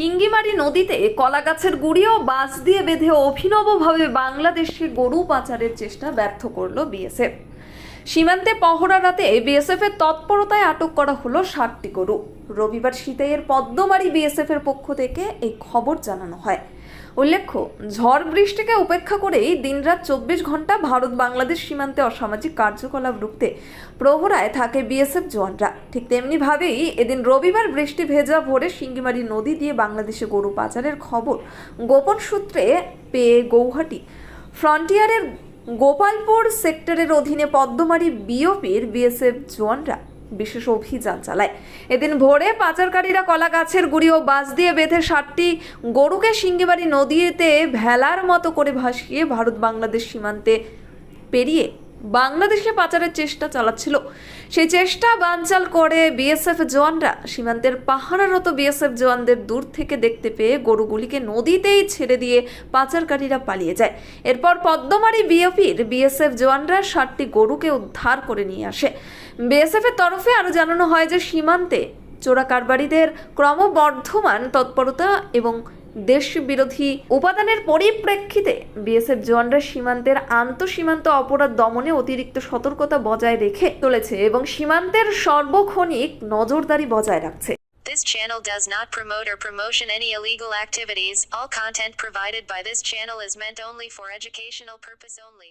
সিঙ্গিমারি নদীতে কলা গাছের গুড়ি ও বাঁশ দিয়ে বেঁধে অভিনবভাবে বাংলাদেশে গরু পাচারের চেষ্টা ব্যর্থ করল বিএসএফ। সীমান্তে পহরা রাতে বিএসএফ এর তৎপরতায় আটক করা হলো ষাটটি গরু। রবিবার শীতের পদ্মমারি বিএসএফ এর পক্ষ থেকে এই খবর জানানো হয়। উল্লেখ্য, ঝড় বৃষ্টিকে উপেক্ষা করেই দিনরাত চব্বিশ ঘণ্টা ভারত বাংলাদেশ সীমান্তে অসামাজিক কার্যকলাপ রুখতে প্রহরায় থাকে বিএসএফ জওয়ানরা। ঠিক তেমনিভাবেই এদিন রবিবার বৃষ্টি ভেজা ভোরে সিঙ্গিমারি নদী দিয়ে বাংলাদেশে গরু পাচারের খবর গোপন সূত্রে পেয়ে গৌহাটি। ফ্রন্টিয়ারের গোপালপুর সেক্টরের অধীনে পদ্মমারি বিওপির বিএসএফ জওয়ানরা বিশেষ অভিযান চালায়। এদিন ভোরে পাচারকারীরা কলা গাছের গুড়ি ও বাঁশ দিয়ে বেঁধে ষাটটি গরুকে সিঙ্গিবাড়ি নদীতে ভেলার মতো করে ভাসিয়ে ভারত বাংলাদেশ সীমান্তে পেরিয়ে বাংলাদেশে পাচারের চেষ্টা চালাচ্ছিল। সেই চেষ্টা বানচাল করে বিএসএফ জওয়ানরা। সীমান্তের পাহারারত বিএসএফ জওয়ানদের দূর থেকে দেখতে পেয়ে গরুগুলিকে নদীতেই ছেড়ে দিয়ে পাচারকারীরা পালিয়ে যায়। এরপর পদ্মমারি বিএপির বিএসএফ জওয়ানরা ষাটটি গরুকে উদ্ধার করে নিয়ে আসে। বিএসএফ এর তরফে আরও জানানো হয় যে, সীমান্তে চোরা কারবারিদের ক্রমবর্ধমান তৎপরতা এবং দেশ বিরোধী উপাদানের পরিপ্রেক্ষিতে বিএসএফ জওয়ানরা সীমান্তের আন্তঃসীমান্ত অপরাধ দমনে অতিরিক্ত সতর্কতা বজায় রেখে চলেছে এবং সীমান্তের সর্বক্ষণিক নজরদারি বজায় রাখছে This channel does not promote or promotion any illegal activities. All content provided by this channel is meant only for educational purpose only.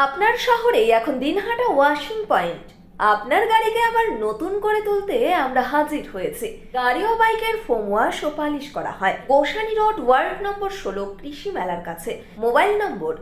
আপনার শহরেই এখন দিনহাটা ওয়াশিং পয়েন্ট। আপনার গাড়িকে আবার নতুন করে তুলতে আমরা হাজির হয়েছি। গাড়ি ও বাইকের ফোম ওয়াশ ও পালিশ করা হয়। গোসানি রোড, ওয়ার্ড নম্বর ষোলো, কৃষি মেলার কাছে। Mobile number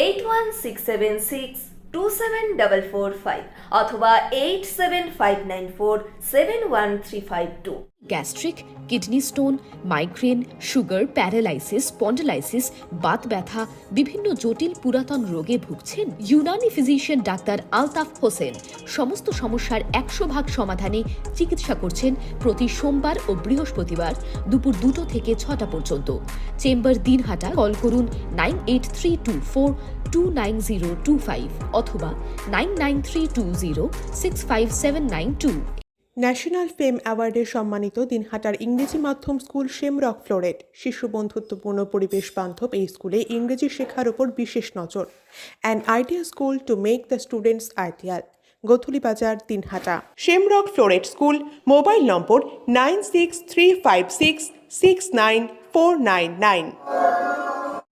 eight one six seven six two seven double four five অথবা eight seven five nine four seven one three five two gastric kidney stone migraine sugar paralysis spondylosis Baat ব্যথা, বিভিন্ন জটিল পুরাতন রোগে ভুগছেন ইউনানি ফিজিশিয়ান ডাক্তার আলতাফ হোসেন। সমস্ত সমস্যার একশো ভাগ সমাধানে চিকিৎসা করছেন প্রতি সোমবার ও বৃহস্পতিবার দুপুর দুটো থেকে ছটা পর্যন্ত। চেম্বার দিনহাটা, কল করুন nine eight three two four two nine zero two five অথবা nine nine three two zero six five seven nine two. National fame অ্যাওয়ার্ডে সম্মানিত দিনহাটার ইংরেজি মাধ্যম স্কুল শেমরক ফ্লোরেট, শিশু বন্ধুত্বপূর্ণ পরিবেশ বান্ধব এই স্কুলে ইংরেজি শেখার ওপর বিশেষ নজর। An idea school to make the students ideal Godhuli Bazar, Dinhata. Shamrock Floret school, mobile number nine six three five six six nine four nine nine.